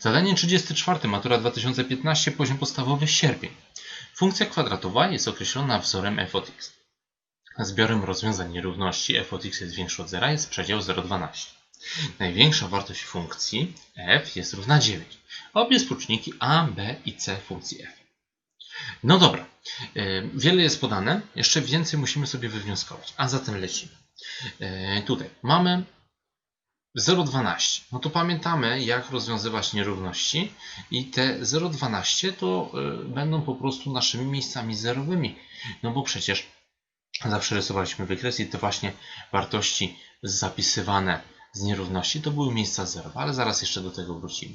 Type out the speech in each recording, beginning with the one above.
Zadanie 34. Matura 2015. Poziom podstawowy sierpień. Funkcja kwadratowa jest określona wzorem f od x. Zbiorem rozwiązań nierówności f od x jest większy od zera jest przedział 0,12. Największa wartość funkcji f jest równa 9. Obie współczynniki a, b i c funkcji f. No dobra, yy, wiele jest podane, jeszcze więcej musimy sobie wywnioskować, a zatem lecimy. Yy, tutaj mamy 0,12. No to pamiętamy, jak rozwiązywać nierówności i te 0,12 to y, będą po prostu naszymi miejscami zerowymi. No bo przecież zawsze rysowaliśmy wykres i te właśnie wartości zapisywane z nierówności to były miejsca zerowe, ale zaraz jeszcze do tego wrócimy.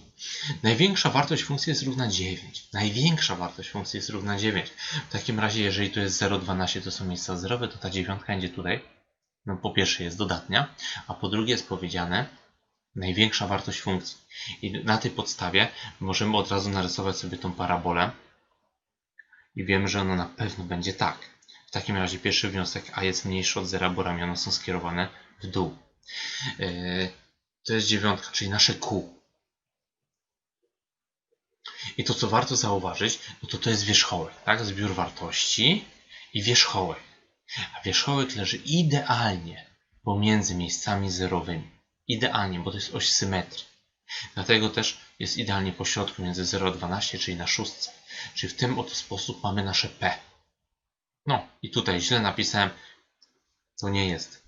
Największa wartość funkcji jest równa 9. Największa wartość funkcji jest równa 9. W takim razie, jeżeli tu jest 0,12 to są miejsca zerowe, to ta dziewiątka będzie tutaj. No po pierwsze jest dodatnia, a po drugie jest powiedziane największa wartość funkcji. I na tej podstawie możemy od razu narysować sobie tą parabolę i wiemy, że ona na pewno będzie tak. W takim razie pierwszy wniosek a jest mniejszy od zera, bo ramiona są skierowane w dół. Yy, to jest dziewiątka, czyli nasze Q. I to, co warto zauważyć, no to to jest wierzchołek, tak? Zbiór wartości i wierzchołek. A wierzchołek leży idealnie pomiędzy miejscami zerowymi. Idealnie, bo to jest oś symetrii. Dlatego też jest idealnie po środku między 0 a 12, czyli na szóstce. Czyli w tym oto sposób mamy nasze P. No i tutaj źle napisałem. To nie jest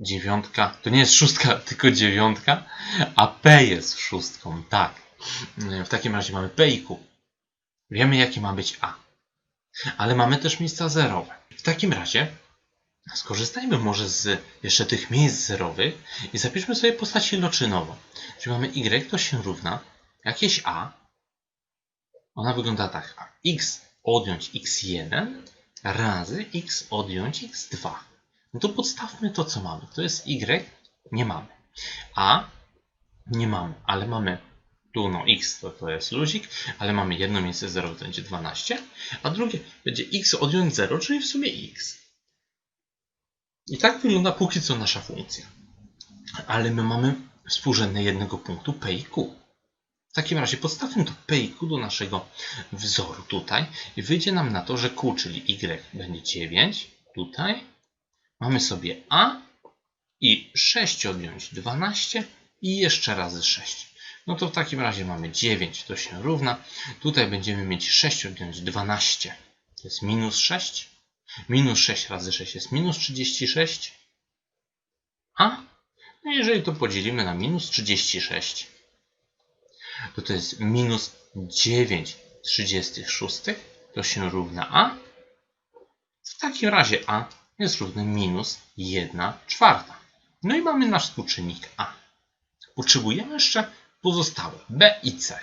dziewiątka. To nie jest szóstka, tylko dziewiątka. A P jest szóstką. Tak. W takim razie mamy P i Q. Wiemy jaki ma być A. Ale mamy też miejsca zerowe. W takim razie Skorzystajmy może z jeszcze tych miejsc zerowych i zapiszmy sobie postać iloczynową. Czyli mamy y to się równa jakieś a. Ona wygląda tak. A x odjąć x1 razy x odjąć x2. No to podstawmy to, co mamy. To jest y, nie mamy. A nie mamy, ale mamy tu no x to, to jest luzik, ale mamy jedno miejsce 0, to będzie 12, a drugie będzie x odjąć 0, czyli w sumie x. I tak wygląda póki co nasza funkcja. Ale my mamy współrzędne jednego punktu P i Q. W takim razie podstawmy to P i Q do naszego wzoru tutaj i wyjdzie nam na to, że Q, czyli Y będzie 9. Tutaj mamy sobie A i 6 odjąć 12 i jeszcze razy 6. No to w takim razie mamy 9, to się równa. Tutaj będziemy mieć 6 odjąć 12. To jest minus 6. Minus 6 razy 6 jest minus 36. A no jeżeli to podzielimy na minus 36, to to jest minus 9 36, to się równa A. W takim razie A jest równy minus 1 czwarta. No i mamy nasz współczynnik A. Potrzebujemy jeszcze pozostałe B i C.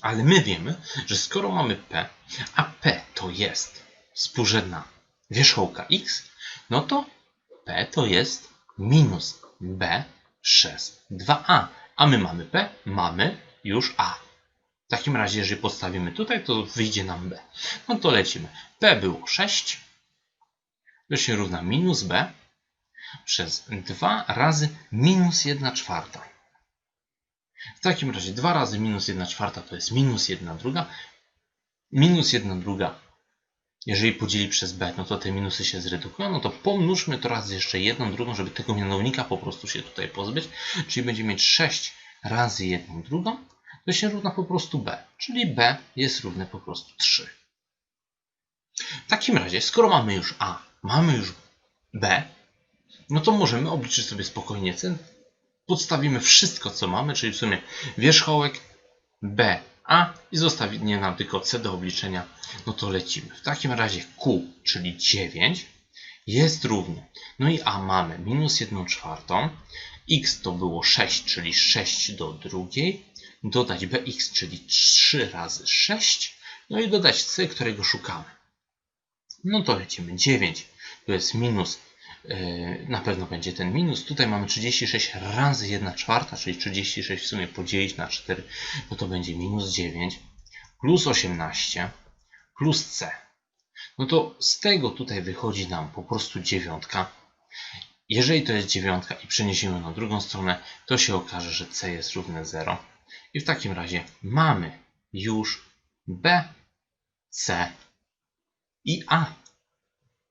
Ale my wiemy, że skoro mamy P, a P to jest współrzędna wierzchołka x, no to P to jest minus B przez 2A. A my mamy P, mamy już A. W takim razie, jeżeli postawimy tutaj, to wyjdzie nam B. No to lecimy. P było 6, to się równa minus B przez 2 razy minus 1 czwarta. W takim razie 2 razy minus 1 czwarta to jest minus 1 druga. Minus 1 druga, jeżeli podzieli przez b, no to te minusy się zredukują. No to pomnóżmy to razy jeszcze jedną drugą, żeby tego mianownika po prostu się tutaj pozbyć. Czyli będziemy mieć 6 razy 1 drugą. To się równa po prostu b. Czyli b jest równe po prostu 3. W takim razie, skoro mamy już a, mamy już b, no to możemy obliczyć sobie spokojnie cen podstawimy wszystko, co mamy, czyli w sumie wierzchołek B, A i zostawienie nam tylko C do obliczenia, no to lecimy. W takim razie Q, czyli 9, jest równy. No i A mamy minus 1 czwartą, X to było 6, czyli 6 do drugiej, dodać BX, czyli 3 razy 6, no i dodać C, którego szukamy. No to lecimy 9, to jest minus na pewno będzie ten minus. Tutaj mamy 36 razy 1 czwarta, czyli 36 w sumie podzielić na 4, no to będzie minus 9 plus 18 plus c. No to z tego tutaj wychodzi nam po prostu dziewiątka. Jeżeli to jest dziewiątka i przeniesiemy na drugą stronę, to się okaże, że c jest równe 0. I w takim razie mamy już b, c i a.